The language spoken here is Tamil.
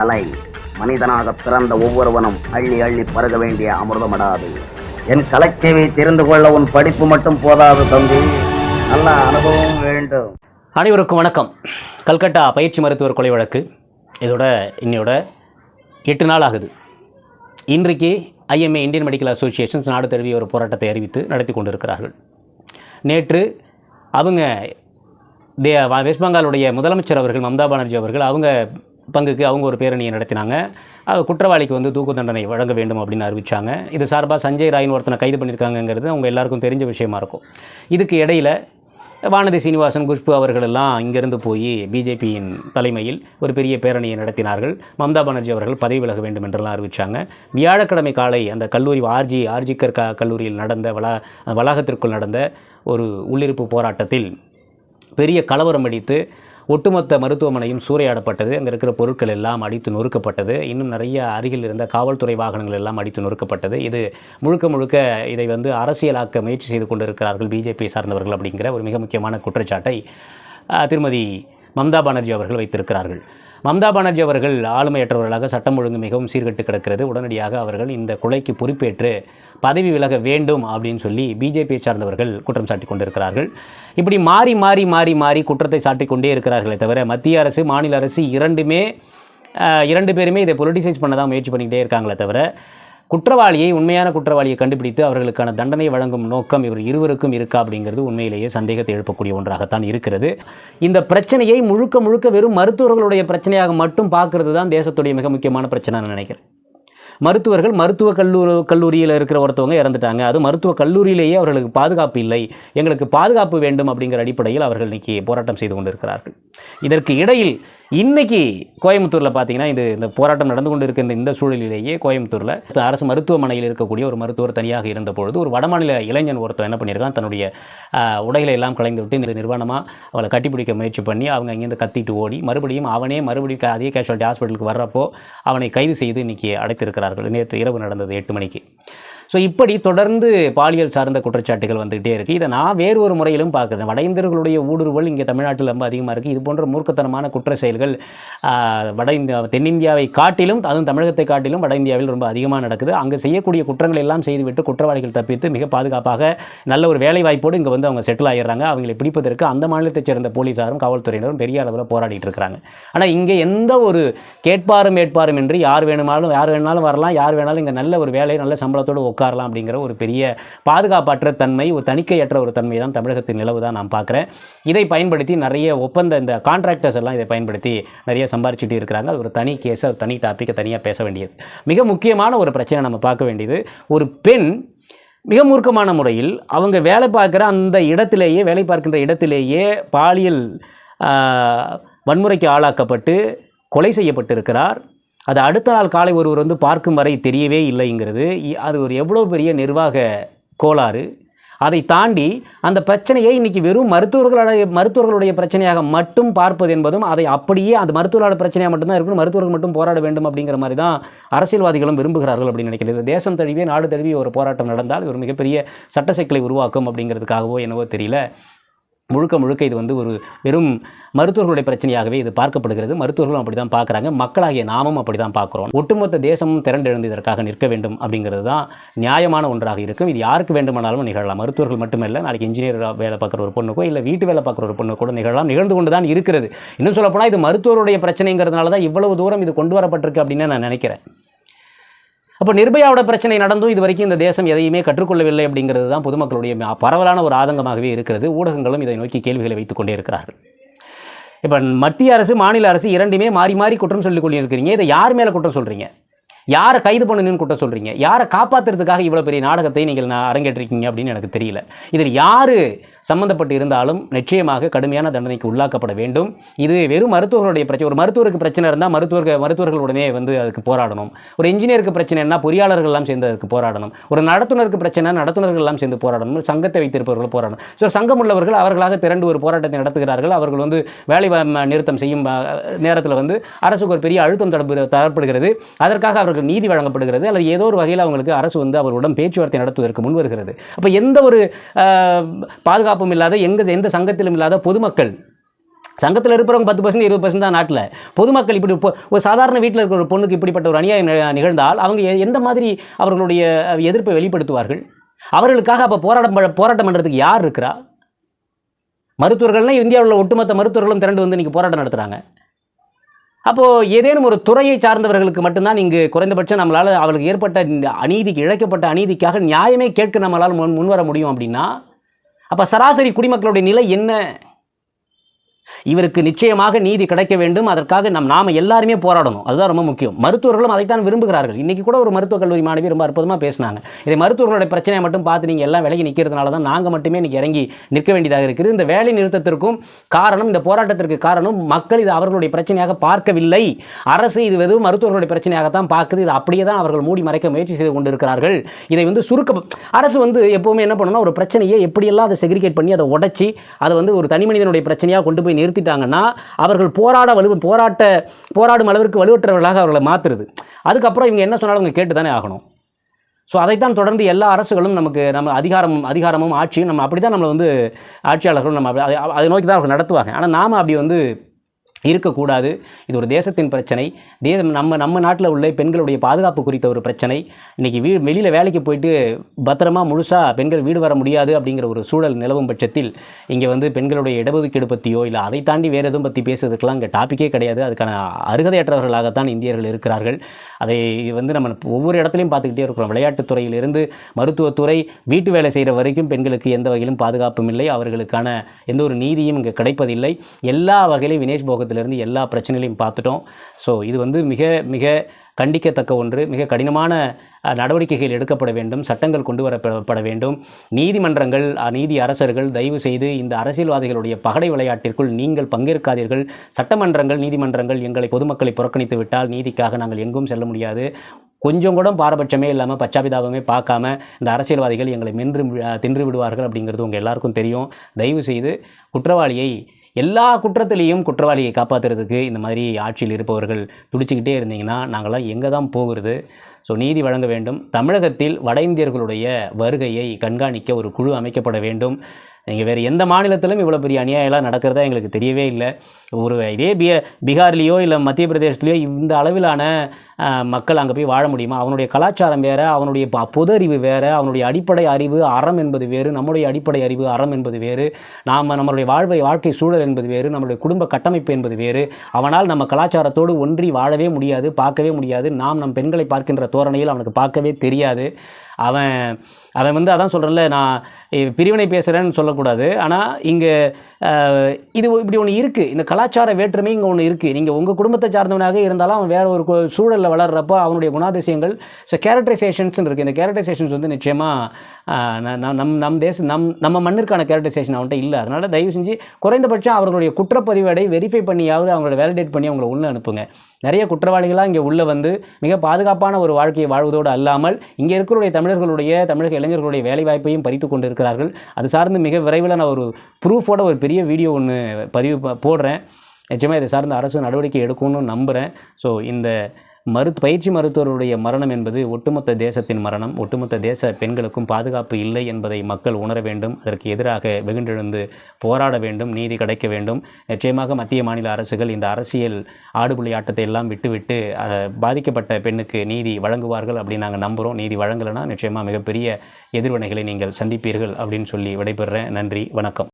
கலை மனிதனாக பிறந்த ஒவ்வொருவனும் அள்ளி அள்ளி பருக வேண்டிய அமிர்தமடாது. என் கலைச்சேவை தெரிந்து கொள்ள உன் படிப்பு மட்டும் போதாது தம்பி. நல்ல அனுபவம் வேண்டும். அனைவருக்கும் வணக்கம். கல்கட்டா பயிற்சி மருத்துவர் கொலை வழக்கு. இதோட இன்னையோட எட்டு நாள் ஆகுது. இன்றைக்கு ஐஎம்ஏ இந்தியன் மெடிக்கல் அசோசியேஷன்ஸ் நாடு தழுவிய ஒரு போராட்டத்தை அறிவித்து நடத்தி கொண்டிருக்கிறார்கள். நேற்று அவங்க தே வெஸ்ட் பெங்காலுடைய முதலமைச்சர் அவர்கள் மம்தா பானர்ஜி அவர்கள் அவங்க பங்குக்கு அவங்க ஒரு பேரணியை நடத்தினாங்க. குற்றவாளிக்கு வந்து தூக்கு தண்டனை வழங்க வேண்டும் அப்படின்னு அறிவிச்சாங்க. இது சார்பாக சஞ்சய் ராயின் ஒருத்தனை கைது பண்ணியிருக்காங்கங்கிறது அவங்க எல்லாருக்கும் தெரிஞ்ச விஷயமா இருக்கும். இதுக்கு இடையில் வானதி சீனிவாசன் குஷ்பு அவர்களெல்லாம் இங்கிருந்து போய் பிஜேபியின் தலைமையில் ஒரு பெரிய பேரணியை நடத்தினார்கள். மம்தா பானர்ஜி அவர்கள் பதவி விலக வேண்டும் என்றெல்லாம் அறிவித்தாங்க வியாழக்கிழமை காலை அந்த கல்லூரி ஆர்ஜி ஆர்ஜிக்கர் க கல்லூரியில் நடந்த வளா வளாகத்திற்குள் நடந்த ஒரு உள்ளிருப்பு போராட்டத்தில் பெரிய கலவரம் அடித்து ஒட்டுமொத்த மருத்துவமனையும் சூறையாடப்பட்டது. அங்கே இருக்கிற பொருட்கள் எல்லாம் அடித்து நொறுக்கப்பட்டது. இன்னும் நிறைய அருகில் இருந்த காவல்துறை வாகனங்கள் எல்லாம் அடித்து நொறுக்கப்பட்டது. இது முழுக்க முழுக்க இதை வந்து அரசியலாக்க முயற்சி செய்து கொண்டிருக்கிறார்கள் பிஜேபி சார்ந்தவர்கள் அப்படிங்கிற ஒரு மிக முக்கியமான குற்றச்சாட்டை திருமதி மம்தா பானர்ஜி அவர்கள் வைத்திருக்கிறார்கள். மம்தா பானர்ஜி அவர்கள் ஆளுமையற்றவர்களாக சட்டம் ஒழுங்கு மிகவும் சீர்கெட்டு கிடக்கிறது. உடனடியாக அவர்கள் இந்த கொலைக்கு பொறுப்பேற்று பதவி விலக வேண்டும் அப்படின்னு சொல்லி பிஜேபியை சார்ந்தவர்கள் குற்றம் சாட்டி கொண்டிருக்கிறார்கள். இப்படி மாறி மாறி மாறி மாறி குற்றத்தை சாட்டிக்கொண்டே இருக்கிறார்களே தவிர மத்திய அரசு மாநில அரசு இரண்டுமே இரண்டு பேருமே இதை பொலிட்டிசைஸ் பண்ண தான் முயற்சி பண்ணிக்கிட்டே இருக்காங்களே தவிர குற்றவாளியை உண்மையான குற்றவாளியை கண்டுபிடித்து அவர்களுக்கான தண்டனை வழங்கும் நோக்கம் இவர் இருவருக்கும் இருக்கா அப்படிங்கிறது உண்மையிலேயே சந்தேகத்தை எழுப்பக்கூடிய ஒன்றாகத்தான் இருக்கிறது. இந்த பிரச்சனையை முழுக்க முழுக்க வெறும் மருத்துவர்களுடைய பிரச்சனையாக மட்டும் பார்க்கறது தான் தேசத்துடைய மிக முக்கியமான பிரச்சனை நினைக்கிறேன். மருத்துவர்கள் மருத்துவ கல்லூரி கல்லூரியில் இருக்கிற ஒருத்தவங்க இறந்துட்டாங்க. அது மருத்துவ கல்லூரியிலேயே அவர்களுக்கு பாதுகாப்பு இல்லை. எங்களுக்கு பாதுகாப்பு வேண்டும் அப்படிங்கிற அடிப்படையில் அவர்கள் இன்றைக்கி போராட்டம் செய்து கொண்டிருக்கிறார்கள். இதற்கு இடையில் இன்னைக்கு கோயம்புத்தூரில் பார்த்தீங்கன்னா இது இந்த போராட்டம் நடந்து கொண்டு இருக்கின்ற இந்த சூழலிலேயே கோயம்புத்தூரில் அரசு மருத்துவமனையில் இருக்கக்கூடிய ஒரு மருத்துவர் தனியாக இருந்த பொழுது ஒரு வடமாநில இளைஞன் ஒருத்தர் என்ன பண்ணியிருக்கான்? தன்னுடைய உடைகளை எல்லாம் கலைந்து விட்டு இந்த நிர்வாணமாக அவளை கட்டிப்பிடிக்க முயற்சி பண்ணி அவங்க அங்கேருந்து கத்திட்டு ஓடி மறுபடியும் அவனே மறுபடியும் அதே கேஷுவாலிட்டி ஹாஸ்பிட்டலுக்கு வர்றப்போ அவனை கைது செய்து இன்றைக்கி அடைத்திருக்கிறார்கள். நேற்று இரவு நடந்தது எட்டு மணிக்கு. ஸோ இப்படி தொடர்ந்து பாலியல் சார்ந்த குற்றச்சாட்டுகள் வந்துகிட்டே இருக்குது இதை நான் வேறு ஒரு முறையிலும் பார்க்குறேன். வட இந்தியர்களுடைய ஊடுருவல் இங்கே தமிழ்நாட்டில் ரொம்ப அதிகமாக இருக்குது இது போன்ற மூர்க்கத்தனமான குற்ற செயல்கள் வட இந்தியா தென்னிந்தியாவை காட்டிலும் அதுவும் தமிழகத்தை காட்டிலும் வட இந்தியாவில் ரொம்ப அதிகமாக நடக்குது. அங்கே செய்யக்கூடிய குற்றங்கள் எல்லாம் செய்துவிட்டு குற்றவாளிகள் தப்பித்து மிக பாதுகாப்பாக நல்ல ஒரு வேலை வாய்ப்போடு இங்கே வந்து அவங்க செட்டில் ஆகிடுறாங்க அவங்களை பிடிப்பதற்கு அந்த மாநிலத்தைச் சேர்ந்த போலீஸாரும் காவல்துறையினரும் பெரிய அளவில் போராடிட்டு இருக்கிறாங்க. ஆனால் இங்கே எந்த ஒரு கேட்பாரும் ஏற்பாரும் என்று யார் வேணுமாலும் யார் வேணாலும் வரலாம். யார் வேணாலும் இங்கே நல்ல ஒரு வேலை நல்ல சம்பளத்தோடு உட்காரலாம் அப்படிங்கிற ஒரு பெரிய பாதுகாப்பற்ற தன்மை ஒரு தணிக்கையற்ற ஒரு தன்மை தான் தமிழகத்தின் நிலவு தான் நான் பார்க்குறேன். இதை பயன்படுத்தி நிறைய ஒப்பந்த இந்த கான்ட்ராக்டர்ஸ் எல்லாம் இதை பயன்படுத்தி நிறைய சம்பாரிச்சுட்டு இருக்கிறாங்க. அது ஒரு தனி கேஸ் ஒரு தனி டாப்பிக்கை தனியாக பேச வேண்டியது. மிக முக்கியமான ஒரு பிரச்சனை நம்ம பார்க்க வேண்டியது ஒரு பெண் மிக மூர்க்கமான முறையில் அவங்க வேலை பார்க்குற அந்த இடத்திலேயே வேலை பார்க்கின்ற இடத்திலேயே பாலியல் வன்முறைக்கு ஆளாக்கப்பட்டு கொலை செய்யப்பட்டிருக்கிறார். அது அடுத்த நாள் காலை ஒருவர் வந்து பார்க்கும் வரை தெரியவே இல்லைங்கிறது. இ- அது ஒரு எவ்வளோ பெரிய நிர்வாக கோளாறு. அதை தாண்டி அந்த பிரச்சனையை இன்றைக்கி வெறும் மருத்துவர்களுடைய மருத்துவர்களுடைய பிரச்சனையாக மட்டும் பார்ப்பது என்பதும் அதை அப்படியே அந்த மருத்துவர்களோட பிரச்சனையாக மட்டும்தான் இருக்கணும் மருத்துவர்கள் மட்டும் போராட வேண்டும் அப்படிங்கிற மாதிரி தான் அரசியல்வாதிகளும் விரும்புகிறார்கள் அப்படின்னு நினைக்கிறது தேசம் தழுவிய நாடு தழுவிய ஒரு போராட்டம் நடந்தால் ஒரு மிகப்பெரிய சட்ட சிக்கலை உருவாக்கும் அப்படிங்கிறதுக்காகவோ என்னவோ தெரியல. முழுக்க முழுக்க இது வந்து ஒரு வெறும் மருத்துவர்களுடைய பிரச்சனையாகவே இது பார்க்கப்படுகிறது. மருத்துவர்களும் அப்படி தான் பார்க்குறாங்க. மக்களாகிய நாமும் அப்படி தான் பார்க்குறோம். ஒட்டுமொத்த தேசமும் திரண்டெழுந்து இதற்காக நிற்க வேண்டும் அப்படிங்கிறது தான் நியாயமான ஒன்றாக இருக்கும். இது யாருக்கு வேண்டுமானாலும் நிகழலாம். மருத்துவர்கள் மட்டுமல்ல நாளைக்கு இன்ஜினியர் வேலை பார்க்குற ஒரு பொண்ணுக்கோ இல்லை வீட்டு வேலை பார்க்குற ஒரு பொண்ணு கூட நிகழலாம். நிகழ்ந்து கொண்டு தான் இருக்கிறது. இன்னும் சொல்லப்போனால் இது மருத்துவருடைய பிரச்சனைங்கிறதுனால தான் இவ்வளவு தூரம் இது கொண்டு வரப்பட்டிருக்கு அப்படின்னு நான் நினைக்கிறேன். அப்போ நிர்பயாவோட பிரச்சனை நடந்தும் இது வரைக்கும் இந்த தேசம் எதையுமே கற்றுக்கொள்ளவில்லை அப்படிங்கிறது தான் பொதுமக்களுடைய பரவலான ஒரு ஆதங்கமாகவே இருக்கிறது. ஊடகங்களும் இதை நோக்கி கேள்விகளை வைத்துக் கொண்டே இருக்கிறார்கள். இப்போ மத்திய அரசு மாநில அரசு இரண்டுமே மாறி மாறி குற்றம் சொல்லிக் கொண்டிருக்கிறீங்க. இதை யார் மேலே குற்றம் சொல்கிறீங்க யாரை கைது பண்ணணும்னு கூட்ட சொல்கிறீங்க யாரை காப்பாற்றுறதுக்காக இவ்வளோ பெரிய நாடகத்தை நீங்கள் நான் அரங்கேற்றிருக்கீங்க அப்படின்னு எனக்கு தெரியல. இதில் யார் சம்மந்தப்பட்டு இருந்தாலும் நிச்சயமாக கடுமையான தண்டனைக்கு உள்ளாக்கப்பட வேண்டும். இது வெறும் மருத்துவர்களுடைய பிரச்சனை ஒரு மருத்துவருக்கு பிரச்சனை இருந்தால் மருத்துவர்கள் மருத்துவர்களுடனே வந்து அதுக்கு போராடணும். ஒரு இன்ஜினியருக்கு பிரச்சனைனா பொறியாளர்கள் எல்லாம் சேர்ந்து அதுக்கு போராடணும். ஒரு நடத்துனருக்கு பிரச்சனை நடத்துனர்கள் எல்லாம் சேர்ந்து போராடணும். சங்கத்தை வைத்திருப்பவர்கள் போராடணும். ஸோ சங்கம் உள்ளவர்கள் அவர்களாக திரண்டு ஒரு போராட்டத்தை நடத்துகிறார்கள். அவர்கள் வந்து வேலை நிறுத்தம் செய்யும் நேரத்தில் வந்து அரசுக்கு ஒரு பெரிய அழுத்தம் தரப்பு தரப்படுகிறது. அதற்காக அவர்கள் அவர்களுக்கு நீதி வழங்கப்படுகிறது அல்லது ஏதோ ஒரு வகையில் அவங்களுக்கு அரசு வந்து அவர்களுடன் பேச்சுவார்த்தை நடத்துவதற்கு முன் வருகிறது அப்போ எந்த ஒரு பாதுகாப்பும் இல்லாத எங்க எந்த சங்கத்திலும் இல்லாத பொதுமக்கள் சங்கத்தில் இருக்கிறவங்க பத்து பர்சன்ட் இருபது பர்சன்ட் தான் நாட்டில். பொதுமக்கள் இப்படி ஒரு சாதாரண வீட்டில் இருக்கிற ஒரு பொண்ணுக்கு இப்படிப்பட்ட ஒரு அநியாயம் நிகழ்ந்தால் அவங்க எந்த மாதிரி அவர்களுடைய எதிர்ப்பை வெளிப்படுத்துவார்கள்? அவர்களுக்காக அப்போ போராட்டம் போராட்டம் பண்ணுறதுக்கு யார் இருக்கிறா? மருத்துவர்கள்னால் இந்தியாவில் ஒட்டுமொத்த மருத்துவர்களும் திரண்டு வந்து இன்றைக்கி போராட்டம் நடத்துகிறாங்க அப்போது ஏதேனும் ஒரு துறையை சார்ந்தவர்களுக்கு மட்டும்தான் இங்கு குறைந்தபட்சம் நம்மளால் அவளுக்கு ஏற்பட்ட இந்த அநீதிக்கு இழைக்கப்பட்ட அநீதிக்காக நியாயமே கேட்க நம்மளால் முன் முன்வர முடியும் அப்படின்னா அப்போ சராசரி குடிமக்களுடைய நிலை என்ன? இவருக்கு நிச்சயமாக நீதி கிடைக்க வேண்டும். அதற்காக நம் நாம எல்லாருமே போராடணும். அதுதான் ரொம்ப முக்கியம். மருத்துவர்களும் அதைத்தான் விரும்புகிறார்கள். இன்னைக்கு கூட ஒரு மருத்துவக் கல்லூரி மாணவி ரொம்ப அற்புதமாக பேசினாங்க. இதை மருத்துவர்களுடைய பிரச்சனையை மட்டும் பார்த்து நீங்கள் எல்லாம் விலகி நிற்கிறதுனால தான் நாங்கள் மட்டுமே இன்னைக்கு இறங்கி நிற்க வேண்டியதாக இருக்குது. இந்த வேலை நிறுத்தத்திற்கும் காரணம் இந்த போராட்டத்திற்கு காரணம் மக்கள் இது அவர்களுடைய பிரச்சனையாக பார்க்கவில்லை. அரசு இது வெறும் மருத்துவர்களுடைய பிரச்சனையாகத்தான் பார்க்குது. இது அப்படியே தான் அவர்கள் மூடி மறைக்க முயற்சி செய்து கொண்டிருக்கிறார்கள். இதை வந்து சுருக்க அரசு வந்து எப்போவுமே என்ன பண்ணணும்னா ஒரு பிரச்சனையை எப்படியெல்லாம் அதை செக்ரிகேட் பண்ணி அதை உடைச்சி அதை வந்து ஒரு தனி மனிதனுடைய பிரச்சனையாக கொண்டு போய் நிறுத்திட்டாங்கன்னா அவர்கள் போராட வலு போராட்ட போராடும் அளவிற்கு வலுவற்றவர்களாக அவர்களை மாற்றுறது அதுக்கப்புறம் இவங்க என்ன சொன்னாலும் அவங்க கேட்டு தானே ஆகணும். ஸோ அதைத்தான் தொடர்ந்து எல்லா அரசுகளும் நமக்கு நம்ம அதிகாரம் அதிகாரமும் ஆட்சியும் நம்ம அப்படி தான் நம்மளை வந்து ஆட்சியாளர்களும் நம்ம அதை- அதை நோக்கி தான் அவர்கள் நடத்துவாங்க. ஆனால் நாம் அப்படி வந்து இருக்கக்கூடாது. இது ஒரு தேசத்தின் பிரச்சனை. தேசம் நம்ம நம்ம நாட்டில் உள்ள பெண்களுடைய பாதுகாப்பு குறித்த ஒரு பிரச்சனை. இன்றைக்கி வீ வெளியில் வேலைக்கு போயிட்டு பத்திரமா முழுசாக பெண்கள் வீடு வர முடியாது அப்படிங்கிற ஒரு சூழல் நிலவும் பட்சத்தில் இங்கே வந்து பெண்களுடைய இடஒதுக்கீடு பற்றியோ இல்லை அதை தாண்டி வேறு எதுவும் பற்றி பேசுறதுக்கெல்லாம் இங்கே டாப்பிக்கே கிடையாது. அதுக்கான அருகதையற்றவர்களாகத்தான் இந்தியர்கள் இருக்கிறார்கள். அதை வந்து நம்ம ஒவ்வொரு இடத்துலையும் பார்த்துக்கிட்டே இருக்கிறோம். விளையாட்டுத்துறையிலிருந்து மருத்துவத்துறை வீட்டு வேலை செய்கிற வரைக்கும் பெண்களுக்கு எந்த வகையிலும் பாதுகாப்பும் இல்லை. அவர்களுக்கான எந்த ஒரு நீதியும் இங்கே கிடைப்பதில்லை. எல்லா வகையிலும் வினேஷ் போகத்திலிருந்து எல்லா பிரச்சனைகளையும் பார்த்துட்டோம். ஸோ இது வந்து மிக மிக கண்டிக்கத்தக்க ஒன்று. மிக கடினமான நடவடிக்கைகள் எடுக்கப்பட வேண்டும். சட்டங்கள் கொண்டு வரப்பட வேண்டும். நீதிமன்றங்கள் நீதி அரசர்கள் தயவு செய்து இந்த அரசியல்வாதிகளுடைய பகடை விளையாட்டிற்குள் நீங்கள் பங்கேற்காதீர்கள். சட்டமன்றங்கள் நீதிமன்றங்கள் எங்களை பொதுமக்களை புறக்கணித்து விட்டால் நீதிக்காக நாங்கள் எங்கும் செல்ல முடியாது. கொஞ்சம் கூட பாரபட்சமே இல்லாமல் பச்சாபிதாபமே பார்க்காம இந்த அரசியல்வாதிகள் எங்களை மென்று தின்று விடுவார்கள் அப்படிங்கிறது உங்கள் எல்லாருக்கும் தெரியும். தயவு செய்து குற்றவாளியை எல்லா குற்றத்திலையும் குற்றவாளியை காப்பாற்றுறதுக்கு இந்த மாதிரி ஆட்சியில் இருப்பவர்கள் துடிச்சுக்கிட்டே இருந்தீங்கன்னா நாங்களாம் எங்கே தான் போகிறது? ஸோ நீதி வழங்க வேண்டும். தமிழகத்தில் வட இந்தியர்களுடைய வருகையை கண்காணிக்க ஒரு குழு அமைக்கப்பட வேண்டும். நீங்கள் வேறு எந்த மாநிலத்திலும் இவ்வளோ பெரிய அநியாயம்லாம் நடக்கிறதா எங்களுக்கு தெரியவே இல்லை. ஒரு இதே பி பீகார்லேயோ இல்லை மத்திய பிரதேசத்துலேயோ இந்த அளவிலான மக்கள் அங்கே போய் வாழ முடியுமா? அவனுடைய கலாச்சாரம் வேறு அவனுடைய பொது அறிவு வேறு அவனுடைய அடிப்படை அறிவு அறம் என்பது வேறு நம்முடைய அடிப்படை அறிவு அறம் என்பது வேறு நாம் நம்மளுடைய வாழ்வை வாழ்க்கை சூழல் என்பது வேறு நம்மளுடைய குடும்ப கட்டமைப்பு என்பது வேறு. அவனால் நம்ம கலாச்சாரத்தோடு ஒன்றி வாழவே முடியாது பார்க்கவே முடியாது. நாம் நம் பெண்களை பார்க்கின்ற தோரணையில் அவனுக்கு பார்க்கவே தெரியாது. அவன் அவன் வந்து அதான் சொல்கிறேன்ல நான் பிரிவினை பேசுகிறேன்னு சொல்லக்கூடாது. ஆனால் இங்கே இது இப்படி ஒன்று இருக்குது இந்த கலாச்சார வேற்றுமை இங்கே ஒன்று இருக்குது நீங்கள் உங்கள் குடும்பத்தை சார்ந்தவனாக இருந்தாலும் அவன் வேறு ஒரு சூழலில் வளர்கிறப்போ வளர்றப்போ அவனுடைய குணாதிசயங்கள் ஸோ கேரக்டரைசேஷன்ஸ் இருக்குது இந்த கேரக்டரைசேஷன்ஸ் வந்து நிச்சயமாக நம் நம் தேச நம் நம்ம மண்ணிற்கான கேரக்டரைசேஷன் அவன்கிட்ட இல்லை. அதனால் தயவு செஞ்சு குறைந்தபட்சம் அவர்களுடைய குற்றப்பதிவேடை வெரிஃபை பண்ணியாவது அவங்களோட வேலிடேட் பண்ணி அவங்கள உள்ளே அனுப்புங்க. நிறைய குற்றவாளிகளாக இங்கே உள்ளே வந்து மிக பாதுகாப்பான ஒரு வாழ்க்கையை வாழ்வதோடு அல்லாமல் இங்கே இருக்கிற தமிழர்களுடைய தமிழக இளைஞர்களுடைய வேலைவாய்ப்பையும் பறித்து கொண்டு இருக்கிறார்கள் அது சார்ந்து மிக விரைவில் நான் ஒரு ப்ரூஃபோட ஒரு பெரிய வீடியோ ஒன்று பதிவு ப- போடுறேன். நிச்சயமாக இதை சார்ந்த அரசு நடவடிக்கை எடுக்கும்னு நம்புகிறேன் ஸோ இந்த மரு பயிற்சி மருத்துவருடைய மரணம் என்பது ஒட்டுமொத்த தேசத்தின் மரணம். ஒட்டுமொத்த தேச பெண்களுக்கும் பாதுகாப்பு இல்லை என்பதை மக்கள் உணர வேண்டும். அதற்கு எதிராக வெகுண்டெழுந்து போராட வேண்டும். நீதி கிடைக்க வேண்டும். நிச்சயமாக மத்திய மாநில அரசுகள் இந்த அரசியல் ஆடுபுள்ளி ஆட்டத்தை எல்லாம் விட்டுவிட்டு பாதிக்கப்பட்ட பெண்ணுக்கு நீதி வழங்குவார்கள் அப்படின்னு நாங்கள் நம்புகிறோம் நீதி வழங்கலைன்னா நிச்சயமாக மிகப்பெரிய எதிர்வினைகளை நீங்கள் சந்திப்பீர்கள் அப்படின்னு சொல்லி விடைபெறுறேன். நன்றி. வணக்கம்.